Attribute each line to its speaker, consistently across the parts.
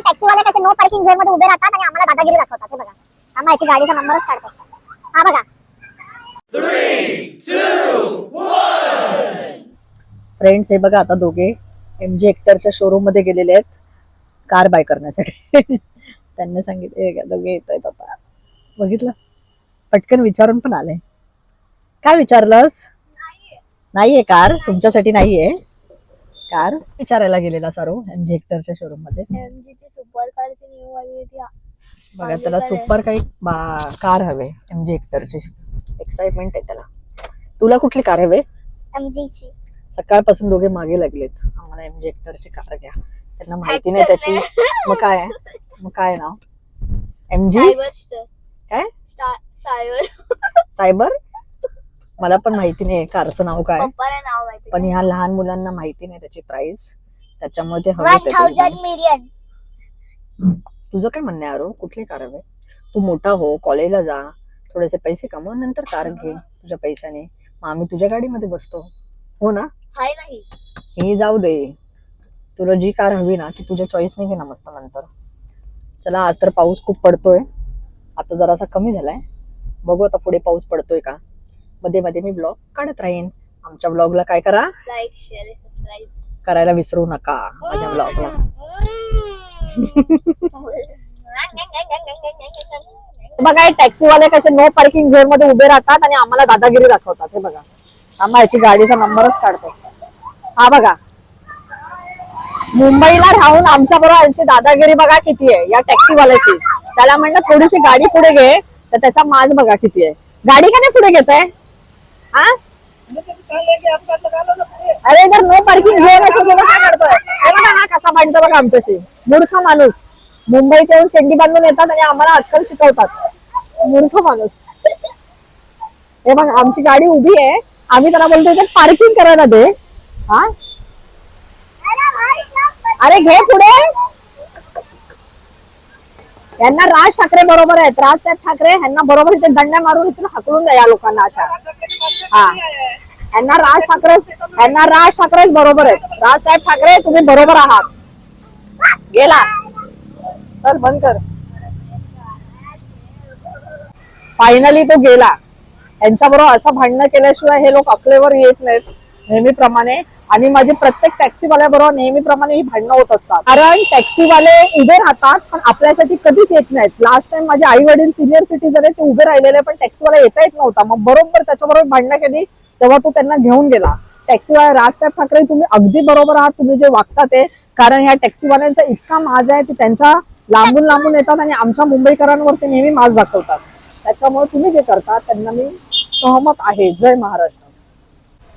Speaker 1: टॅक्सीवाले कसे no parking झोनमध्ये उभे राहतात आणि आम्हाला दादागिरी दाखवतात. हे बघा. आम्हा याची गाडीचा नंबरच काढतो. हा बघा.
Speaker 2: फ्रेंड्स हे बघा आता दोघे एम जी हेक्टरच्या शोरूममध्ये गेलेले आहेत. कार बाय करण्यासाठी. त्यांनी सांगितले हे बघा, दोघे येत आहेत आता. बघितलं? पटकन विचारून पण आले. काय विचारलंस? नाहीये कार? तुमच्यासाठी नाहीये. कार विचारायला गेलेला सारो एम जी हेक्टरच्या शोरूममध्ये.
Speaker 1: एमजीची सुपर कार ती न्यू आली होती
Speaker 2: बघा त्याला सुपर काही कार हवे एम जी हेक्टरची एक्साइटमेंट आहे त्याला. तुला कुठली कार हवे?
Speaker 1: एमजीची
Speaker 2: सकाळपासून दोघे मागे लागलेत. आम्हाला एम जी हेक्टरची कार घ्या. त्यांना माहिती नाही त्याची. मग काय? मग काय नाव? एम जी काय? सायबर मला पण माहिती नाही कारचं नाव काय. पण ह्या लहान मुलांना माहिती नाही त्याची प्राइस त्याच्यामुळे ते हवे तुझं काय म्हणणं आहे अरो कुठली कार हवे तू मोठा हो कॉलेजला जा. थोडेसे पैसे कमव नंतर कार घे तुझ्या पैशाने. मग आम्ही तुझ्या गाडीमध्ये बसतो. हो ना?
Speaker 1: हाय नाही.
Speaker 2: हे जाऊ दे. तुला जी कार हवी ना ती तुझ्या चॉईसने घे ना मस्त नंतर. चला आज तर पाऊस खूप पडतोय. आता जरासा कमी झालाय. बघू आता पुढे पाऊस पडतोय का? मध्ये मध्ये मी ब्लॉग काढत राहीन. आमच्या ब्लॉगला काय करा?
Speaker 1: लाईक शेअर सबस्क्राईब
Speaker 2: करायला विसरू नका माझ्या ब्लॉगला बघा टॅक्सीवाले कसे नो पार्किंग झोनमध्ये उभे राहतात आणि आम्हाला दादागिरी दाखवतात. हे बघा. आम्हा याची गाडीचा नंबरच काढतो. हा बघा. मुंबईला राहून आमच्या बरोबर यांची दादागिरी बघा किती आहे. या टॅक्सीवाल्याची त्याला म्हणलं थोडीशी गाडी पुढे घे. तर त्याचा माज बघा किती आहे. गाडी का नाही पुढे घेत आहे हा? अरे जर नो पार्किंग झोन असं काय करतोय? हा कसा भांडतो बघा आमच्याशी. मूर्ख माणूस. मुंबईत येऊन शेंडी बांधून येतात आणि आम्हाला अक्कल शिकवतात. मूर्ख माणूस. हे बघ आमची गाडी उभी आहे. आम्ही त्याला बोलतो इथे पार्किंग करायला दे. हा? अरे घे पुढे. यांना राज ठाकरे बरोबर आहेत. राजसाहेब ठाकरे यांना बरोबर इथे दंड्या मारून इथून हकलून द्या या लोकांना अशा. हा. यांना राज ठाकरे यांना राज ठाकरेच बरोबर आहेत. राजसाहेब ठाकरे तुम्ही बरोबर आहात. गेला. चल बंद कर. फायनली तो गेला. यांच्याबरोबर असं भांडणं केल्याशिवाय हे लोक अकलेवर येत नाहीत. नेहमीप्रमाणे. आणि माझे प्रत्येक टॅक्सीवाल्या बरोबर नेहमीप्रमाणे ही भांडणं होत असतात. कारण टॅक्सीवाले उभे राहतात पण आपल्यासाठी कधीच येत नाहीत. लास्ट टाइम माझे आई वडील सिनियर सिटीजन आहेत ते उभे राहिलेले पण टॅक्सीवाला येता येत नव्हता. मग बरोबर त्याच्याबरोबर भांडणं केली तेव्हा तो त्यांना घेऊन गेला. टॅक्सीवाला राजसाहेब ठाकरे तुम्ही अगदी बरोबर आहात तुम्ही जे वागता ते. कारण ह्या टॅक्सीवाल्यांचा इतका माज आहे की त्यांच्या लांबून लांबून येतात आणि आमच्या मुंबईकरांवर ते नेहमी माज दाखवतात. त्याच्यामुळे तुम्ही जे करता त्यांना मी सहमत आहे. जय महाराष्ट्र.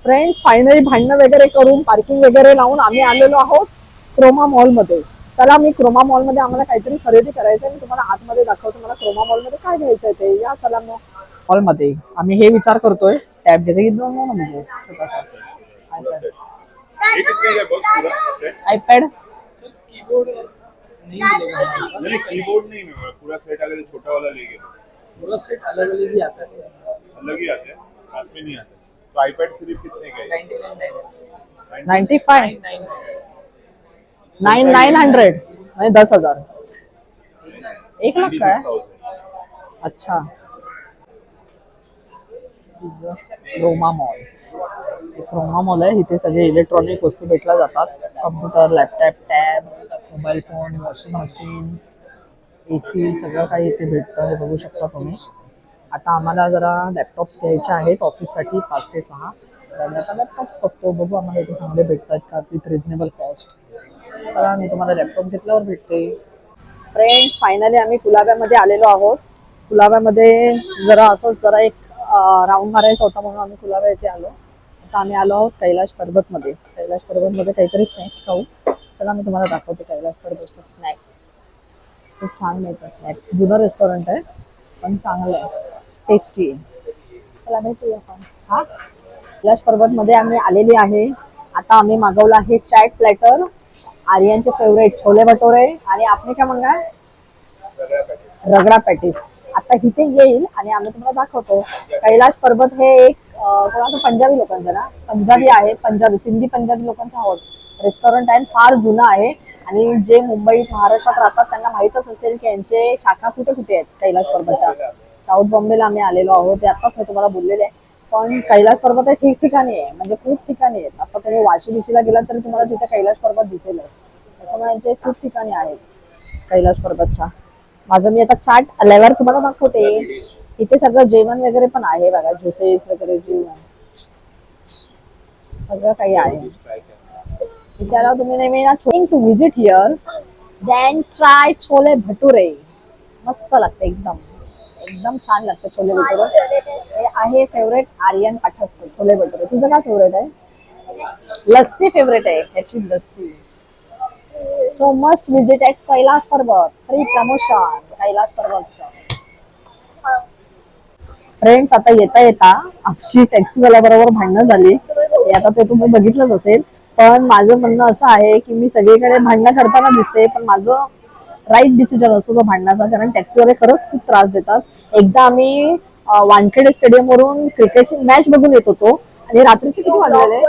Speaker 2: फ्रेंड्स फायनली भांडणं वगैरे करून पार्किंग वगैरे लावून आम्ही आलेलो आहोत क्रोमा मॉलमध्ये चला मी क्रोमा मॉलमध्ये आम्हाला काहीतरी खरेदी करायचं आहे मी तुम्हाला आतमध्ये दाखवतो मला क्रोमा मॉलमध्ये काय घ्यायचंय ते. या चला मग. मॉलमध्ये आम्ही हे विचार करतोय. टॅब घ्यायचं की दोन ना म्हणजे? आयपॅड
Speaker 3: कीबोर्ड नहीं मिलेगा
Speaker 4: नहीं कीबोर्ड नहीं मिलेगा पूरा सेट अगर छोटा वाला लेंगे
Speaker 3: पूरा सेट अलग अलग ही आता. है
Speaker 4: अलग ही आते हैं साथ में नहीं आते. तो आईपैड सिर्फ कितने का है?
Speaker 3: Ninety nine nine
Speaker 2: nine nine hundred म्हणजे दस हजार. एक लाख काय अच्छा. क्रोमा मॉल एक क्रोमा मॉल आहे. इथे सगळे इलेक्ट्रॉनिक वस्तू भेटल्या जातात. Computer laptop tab mobile phone washing machines A C सगळं काही इथे भेटतं. हे बघू शकता तुम्ही. आता आम्हाला जरा लॅपटॉप्स घ्यायचे आहेत ऑफिससाठी पाच ते सहा. आता लॅपटॉप्स बघतो बघू आम्हाला इथे चांगले भेटतात का विथ रिझनेबल कॉस्ट चला मी तुम्हाला लॅपटॉप घेतल्यावर भेटते. फ्रेंड्स फायनली आम्ही कुलाब्यामध्ये आलेलो आहोत. कुलाब्यामध्ये जरा असंच जरा एक राऊंड मारायचा होता म्हणून आम्ही कुलाब्या इथे आलो. आता आम्ही आलो आहोत कैलाश पर्वतमध्ये. कैलाश पर्वतमध्ये काहीतरी स्नॅक्स खाऊ. चला मी तुम्हाला दाखवते कैलाश पर्वतचं स्नॅक्स खूप छान मिळतं स्नॅक्स जुनं रेस्टॉरंट आहे पण चांगलं आहे. टेस्टी आहे चला भेटूया आपण. हा? कैलाश पर्वतमध्ये आम्ही आलेली आहे. आता आम्ही मागवलं आहे चॅट प्लॅटर. आर्यांचे फेवरेट छोले भटोरे. आणि आपण काय म्हणणार रगडा पॅटीस. आता इथे येईल आणि आम्ही तुम्हाला दाखवतो. कैलाश पर्वत हे एक अं, पंजाबी लोकांचं ना? पंजाबी आहे पंजाबी सिंधी पंजाबी लोकांचा हाऊस रेस्टॉरंट आहे आणि फार जुनं आहे. आणि जे मुंबईत महाराष्ट्रात राहतात त्यांना माहीतच असेल की यांचे शाखा कुठे कुठे आहेत कैलाश पर्वतच्या? साऊथ बॉम्बेला आम्ही आलेलो आहोत. ते आताच मी तुम्हाला बोललेले आहे. पण कैलास पर्वत हे ठिकठिकाणी आहे. म्हणजे खूप ठिकाणी आहेत. आता तुम्ही वाशी बिशीला गेलात तरी तुम्हाला तिथे कैलास पर्वत दिसेलच. त्याच्यामुळे यांचे खूप ठिकाणी आहेत कैलास पर्वतच्या. माझं मी आता चाट आल्यावर तुम्हाला दाखवते. इथे सगळं जेवण वगैरे पण आहे बघा. ज्युसेस वगैरे जेवण. सगळं काही आहे. इथे आला तुम्ही नेहमी ना to visit here then try chole bhature. मस्त लागते एकदम. एकदम छान लागतं छोले भटुरे. हे आहे फेवरेट आर्यन पाठकचं छोले भटुरे. तुझं काय फेवरेट आहे? लस्सी फेवरेट आहे. ह्याची lassi. So must visit at Kailash Parvat. Free promotion Kailash पर्वतचं. Friends आता येता येता आपशी टॅक्सीवाल्या बरोबर भांडणं झाली. आता ते तुम्ही बघितलंच असेल. पण माझं म्हणणं असं आहे की मी सगळीकडे भांडणं करताना दिसते पण माझं राईट डिसिजन असतो तो भांडणाचा कारण टॅक्सीवाले खरंच खूप त्रास देतात. एकदा आम्ही वानखेडे स्टेडियम वरून क्रिकेटची मॅच बघून येत होतो आणि रात्रीचे किती वाजलेले?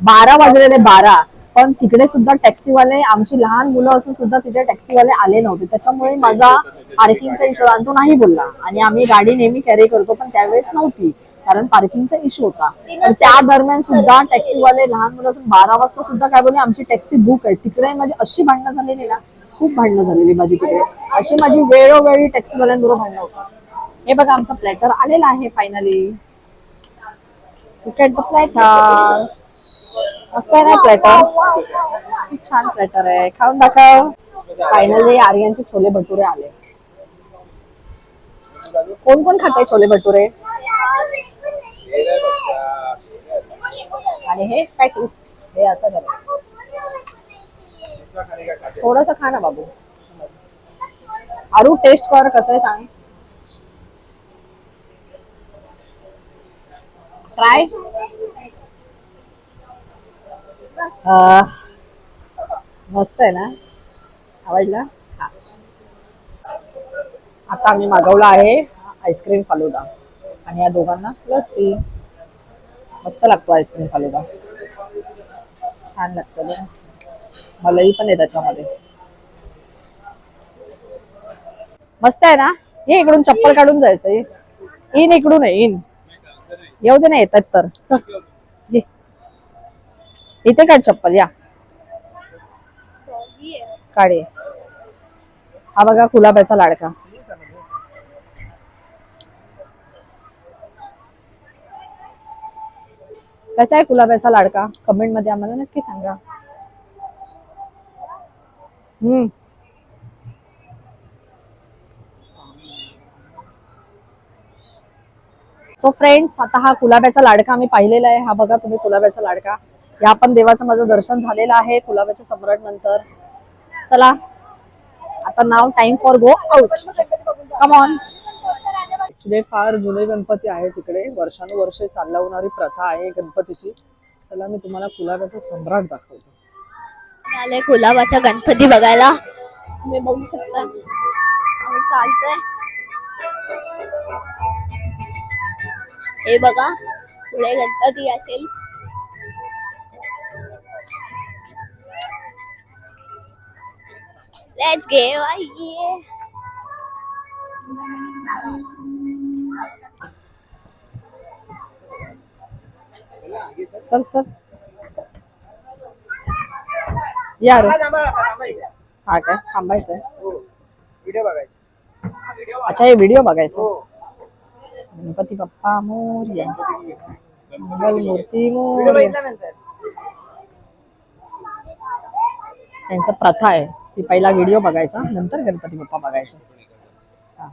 Speaker 2: बारा वाजलेले बारा. पण तिकडे सुद्धा टॅक्सीवाले आमची लहान मुलं असून सुद्धा तिथे टॅक्सीवाले आले नव्हते. त्याच्यामुळे माझा पार्किंगचा इश्यू आणि तो नाही बोलला. आणि आम्ही गाडी नेहमी कॅरी करतो पण त्यावेळेस नव्हती कारण पार्किंगचा इश्यू होता. त्या दरम्यान सुद्धा टॅक्सीवाले लहान मुलं असून बारा वाजता सुद्धा काय बोलले आमची टॅक्सी बुक आहे. तिकडे माझी अशी भांडणं झालेली ना खूप भांडणं झालेली माझी तिकडे. अशी माझी वेळोवेळी टॅक्सीवाल्यांबरोबर भांडणं होतात. हे बघा आमचा प्लॅटर आलेला आहे फायनली प्लॅटर मस्त आहे ना प्लॅटर खूप छान प्लॅटर आहे. खाऊन दाखव. फायनली आर्यनचे छोले भटुरे आले. कोण कोण खाते छोले भटुरे? आणि हे पॅटीस हे असं करा. थोडस खा ना बाबू. आरू टेस्ट कर कसं आहे सांग. ट्राय मस्त आहे ना? आवडला? हा. आता आम्ही मागवला आहे आईस्क्रीम फालुदा. आणि या दोघांना लस्सी मस्त लागतो आईस्क्रीम फालुदा. छान लागतो मलई पण आहे त्याच्यामध्ये. मस्त आहे ना? ये इकडून चप्पल काढून जायचं इन इकडून आहे इन. येऊ दे ना येतात तर. इथे काढ चप्पल या. काढे हा बघा कुलाब्याचा लाडका. कसा आहे कुलाब्याचा लाडका? कमेंटमध्ये आम्हाला नक्की सांगा. हम्म. सो फ्रेंड्स आता हा कुलाब्याचा लाडका आम्ही पाहिलेला आहे. हा बघा तुम्ही कुलाब्याचा लाडका. या पण देवाचं माझं दर्शन झालेलं आहे कुलाब्याच्या सम्राट नंतर. चला. आता now time for go out come on actually फार जुने गणपती आहे तिकडे वर्षानुवर्षे चालवणारी प्रथा आहे गणपतीची. चला मी तुम्हाला कुलाब्याचा सम्राट दाखवतो.
Speaker 5: आलोय कुलाबाचा गणपती बघायला. तुम्ही बघू शकता. आम्ही चालतोय. हे बघा पुढे गणपती असेल. लेट्स गे ये
Speaker 2: चल चल. या रे. हा काय थांबायचंय
Speaker 3: व्हिडिओ बघायचा
Speaker 2: अच्छा हे व्हिडिओ बघायचा गणपती बाप्पा मोर्या मंगल मूर्ती मोर्या त्यांचा प्रथा आहे की पहिला व्हिडिओ बघायचा नंतर गणपती बाप्पा बघायचा हा.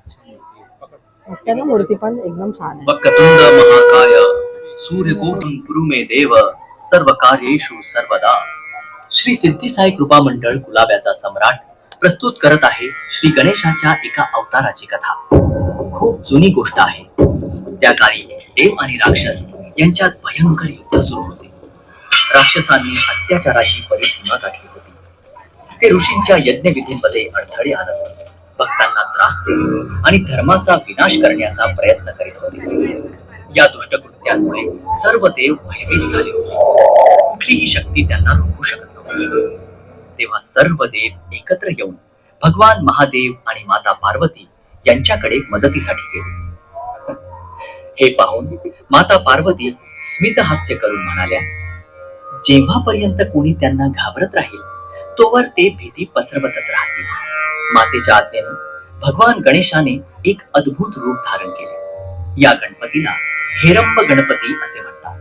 Speaker 2: आहे ना मूर्ती पण एकदम छान आहे
Speaker 6: सूर्यकोटम देव सर्व कार्येषु सर्वदा श्री सिद्धीसाई कृपा मंडळ गुलाब्याचा सम्राट प्रस्तुत करत आहे श्री गणेशाच्या एका अवताराची कथा. खूप जुनी गोष्ट आहे. त्या काळी देव आणि राक्षस यांच्यात भयंकर युद्ध सुरू होते. राक्षसांनी अत्याचाराची परिसीमा गाठली होती. ते ऋषींच्या यज्ञविधींमध्ये अडथळे आणत भक्तांना त्रास देत आणि धर्माचा विनाश करण्याचा प्रयत्न करीत होते. या दुष्टकृत्यांमुळे सर्व देव भयभीत झाले होते. कुठलीही शक्ती त्यांना रोखू शकत तेव्हा सर्व देव एकत्र येऊन भगवान महादेव आणि माता पार्वती यांच्याकडे मदतीसाठी गेले. हे पाहून माता पार्वती स्मित हास्य करून म्हणाल्या जेव्हापर्यंत कोणी त्यांना घाबरत राहील तोवर ते भीती पसरवतच राहतील. मातेच्या आज्ञेने भगवान गणेशाने एक अद्भुत रूप धारण केले. या गणपतीला हेरंब गणपती असे म्हणतात.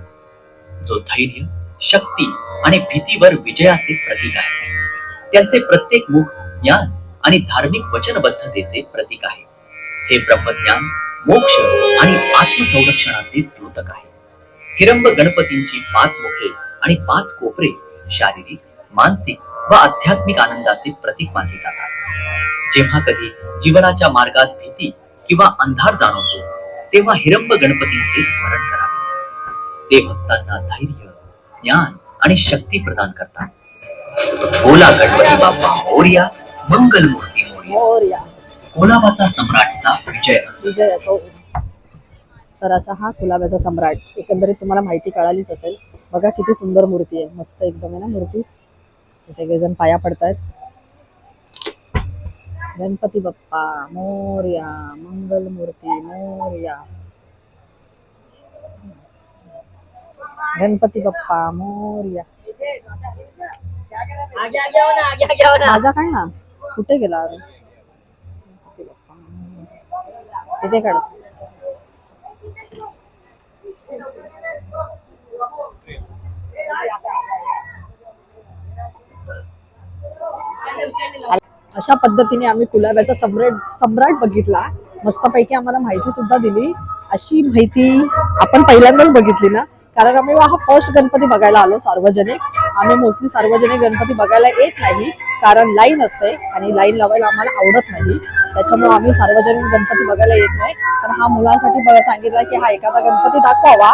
Speaker 6: जो धैर्य शक्ती आणि भीतीवर विजयाचे प्रतीक आहे. त्यांचे प्रत्येक मुख ज्ञान आणि धार्मिक वचनबद्धतेचे प्रतीक आहे. हे ब्रह्मज्ञान मोक्ष आणि आत्मसंरक्षणाचे द्योतक आहे. हिरंब गणपतींची पाच मुखे आणि पाच कोपरे शारीरिक मानसिक व आध्यात्मिक आनंदाचे प्रतीक मानले जातात. जेव्हा कधी जीवनाच्या मार्गात भीती किंवा अंधार जाणवतो तेव्हा हिरंब गणपतींचे स्मरण करावे. ते भक्तांना धैर्य ज्ञान आणि शक्ती प्रदान करतात. बोला गणपती बाप्पा मोर्या मंगल मूर्ती मोर्या. कोलाबाचा सम्राटचा विजय असो.
Speaker 2: विजय असो. तर असा हा गुलाबाचा सम्राट. एकंदरीत तुम्हाला माहिती कळालीच असेल. बघा किती सुंदर मूर्ती आहे. मस्त एकदम आहे ना मूर्ती. सगळेजण पाया पडतायत. गणपती बाप्पा मोर्या मंगल मूर्ती मोर्या. गणपती बाप्पा मोर्या. माझा काढ ना? कुठे गेला अरे. तिथे काढायचं अशा पद्धतीने आम्ही कुलाब्याचा सम्राट सम्राट बघितला. मस्तपैकी आम्हाला माहिती सुद्धा दिली. अशी माहिती आपण पहिल्यांदाच बघितली ना? कारण आम्ही हा फर्स्ट गणपती बघायला आलो सार्वजनिक. आम्ही मोस्टली सार्वजनिक गणपती बघायला येत नाही कारण लाईन असते आणि लाईन लावायला आम्हाला आवडत नाही. त्याच्यामुळे आम्ही सार्वजनिक गणपती बघायला येत नाही. तर हा मुलांसाठी सांगितलं की हा एखादा गणपती दाखवावा.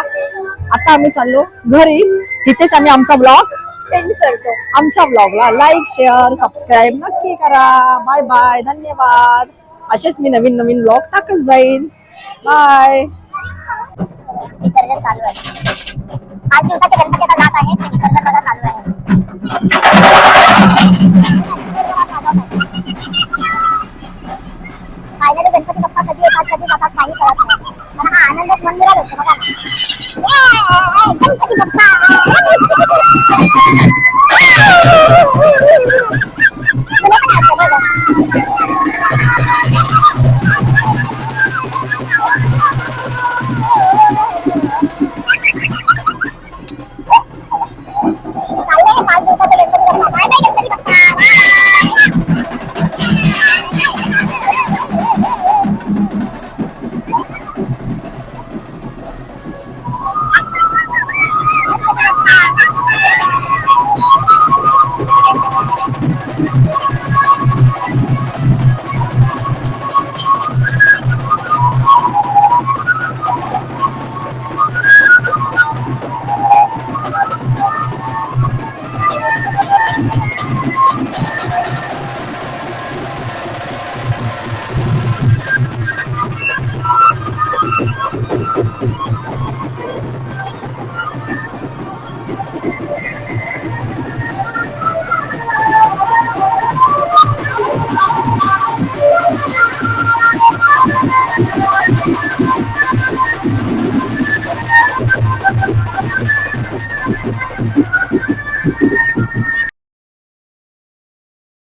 Speaker 2: आता आम्ही चाललो घरी. इथेच आम्ही आमचा ब्लॉग
Speaker 5: एंड करतो.
Speaker 2: आमच्या ब्लॉगला लाईक शेअर सबस्क्राईब नक्की करा. बाय बाय धन्यवाद. असेच मी नवीन नवीन ब्लॉग टाकत जाईन. बाय
Speaker 1: विसर्जन चालू आहे. पाच दिवसाचे गणपती आता जात आहेत ते विसर्जन बघा चालू आहे. फायनली गणपती बाप्पा कधी येतात कधी जातात काही कळत नाही. पण हा आनंदच मनमिळाल असतो बघा. गणपती बाप्पा!